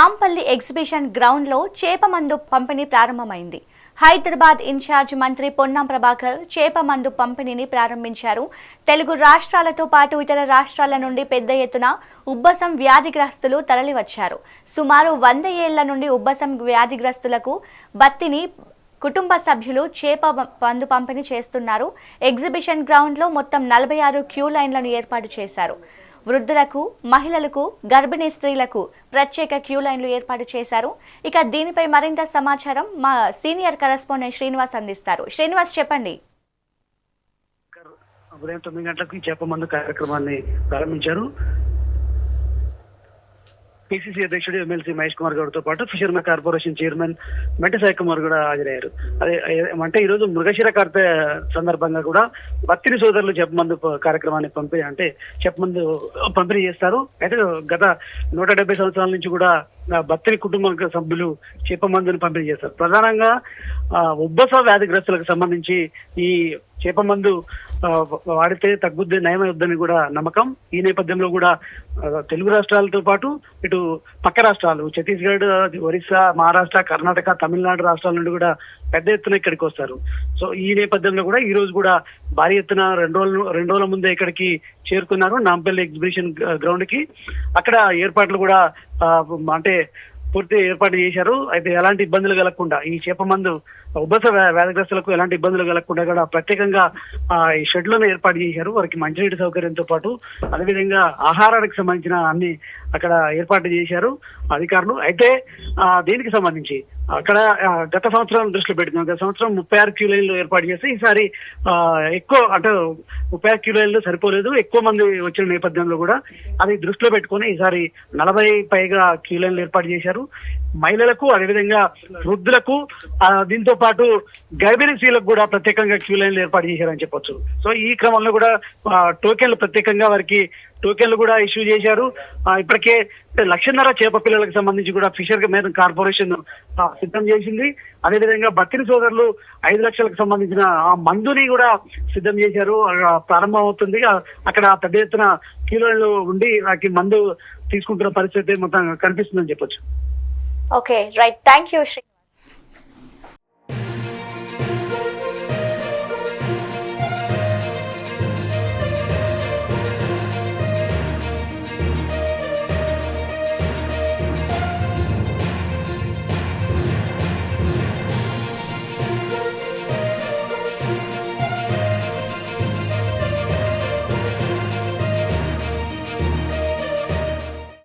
Nampally exhibition గ్రౌండ్లో చేప మందు పంపిణీ ప్రారంభమైంది. హైదరాబాద్ ఇన్ఛార్జ్ మంత్రి పొన్నం ప్రభాకర్ చేప మందు పంపిణీని ప్రారంభించారు. తెలుగు రాష్ట్రాలతో పాటు ఇతర రాష్ట్రాల నుండి పెద్ద ఎత్తున ఉబ్బసం వ్యాధిగ్రస్తులు తరలివచ్చారు. సుమారు వంద ఏళ్ళ నుండి ఉబ్బసం వ్యాధిగ్రస్తులకు బత్తిని కుటుంబ సభ్యులు చేప మందు పంపిణీ చేస్తున్నారు. ఎగ్జిబిషన్ గ్రౌండ్లో మొత్తం నలభై ఆరు క్యూ లైన్లను ఏర్పాటు చేశారు. వృద్ధులకు మహిళలకు గర్భిణీ స్త్రీలకు ప్రత్యేక క్యూ లైన్లు ఏర్పాటు చేశారు. ఇక దీనిపై మరింత సమాచారం మా సీనియర్ కరెస్పాండెంట్ శ్రీనివాస్ అందిస్తారు. శ్రీనివాస్ చెప్పండి. ఉదయం తొమ్మిది గంటలకు ఈ చేప మందు కార్యక్రమాన్ని ప్రారంభించారు. పిసిసి అధ్యక్షుడు ఎమ్మెల్సీ మహేష్ కుమార్ గౌడ్తో పాటు ఫిషర్మెన్ కార్పొరేషన్ చైర్మన్ మెంట కుమార్ కూడా హాజరయ్యారు. అదే అంటే ఈ రోజు మృగశిర కార్తె సందర్భంగా కూడా భక్తిని సోదరులు చెప్పమందు కార్యక్రమాన్ని పంపిణీ అంటే చెప్పమందు పంపిణీ చేస్తారు. అయితే గత నూట డెబ్బై సంవత్సరాల నుంచి కూడా భక్తిని కుటుంబ సభ్యులు చేప మందుని పంపిణీ చేస్తారు. ప్రధానంగా ఆ, ఉబ్బస వ్యాధిగ్రస్తులకు సంబంధించి ఈ చేప మందు వాడితే తగ్గుద్ది నయమవుద్దని కూడా నమ్మకం. ఈ నేపథ్యంలో కూడా తెలుగు రాష్ట్రాలతో పాటు ఇటు పక్క రాష్ట్రాలు ఛత్తీస్గఢ్ ఒరిస్సా మహారాష్ట్ర కర్ణాటక తమిళనాడు రాష్ట్రాల నుండి కూడా పెద్ద ఎత్తున ఇక్కడికి వస్తారు. సో ఈ నేపథ్యంలో కూడా ఈ రోజు కూడా భారీ ఎత్తున రెండు రోజులు రెండు రోజుల ముందే ఇక్కడికి చేరుకున్నారు. నాంపల్లి ఎగ్జిబిషన్ గ్రౌండ్కి అక్కడ ఏర్పాట్లు కూడా అంటే పూర్తి ఏర్పాటు చేశారు. అయితే ఎలాంటి ఇబ్బందులు కలగకుండా ఈ చేప మందు ఉబ్బస వేదగ్రస్తులకు వ్యాధిగ్రస్తులకు ఎలాంటి ఇబ్బందులు కలగకుండా కూడా ప్రత్యేకంగా ఆ, ఈ షెడ్లను ఏర్పాటు చేశారు. వారికి మంచినీటి సౌకర్యంతో పాటు అదేవిధంగా ఆహారానికి సంబంధించిన అన్ని అక్కడ ఏర్పాటు చేశారు అధికారులు. అయితే ఆ, దీనికి సంబంధించి అక్కడ గత సంవత్సరం దృష్టిలో పెట్టుకున్నాం గత సంవత్సరం ముప్పై ఆరు క్యూ లైన్లు ఏర్పాటు చేసి ఈసారి ఆ, ఎక్కువ అంటే ముప్పై ఆరు క్యూ లైన్లు సరిపోలేదు. ఎక్కువ మంది వచ్చిన నేపథ్యంలో కూడా అది దృష్టిలో పెట్టుకొని ఈసారి నలభై పైగా క్యూ లైన్లు ఏర్పాటు చేశారు. మహిళలకు అదేవిధంగా వృద్ధులకు దీంతో పాటు గర్భిణీ స్త్రీలకు కూడా ప్రత్యేకంగా క్యూ లైన్లు ఏర్పాటు చేశారని చెప్పొచ్చు. సో ఈ క్రమంలో కూడా టోకెన్లు ప్రత్యేకంగా వారికి టోకెన్లు కూడా ఇష్యూ చేశారు. ఇప్పటికే లక్షన్నర చేప పిల్లలకు సంబంధించి కూడా ఫిషర్ మీద కార్పొరేషన్ సిద్ధం చేసింది. అదేవిధంగా బతిని సోదరులు ఐదు లక్షలకు సంబంధించిన ఆ మందుని కూడా సిద్ధం చేశారు. ప్రారంభమవుతుంది. ప్రారంభం అవుతుంది అక్కడ పెద్ద ఎత్తున కిలోలు ఉండి వాటికి మందు తీసుకుంటున్న పరిస్థితి మొత్తం కనిపిస్తుందని చెప్పొచ్చు. Okay, right. Thank you, Srinivas.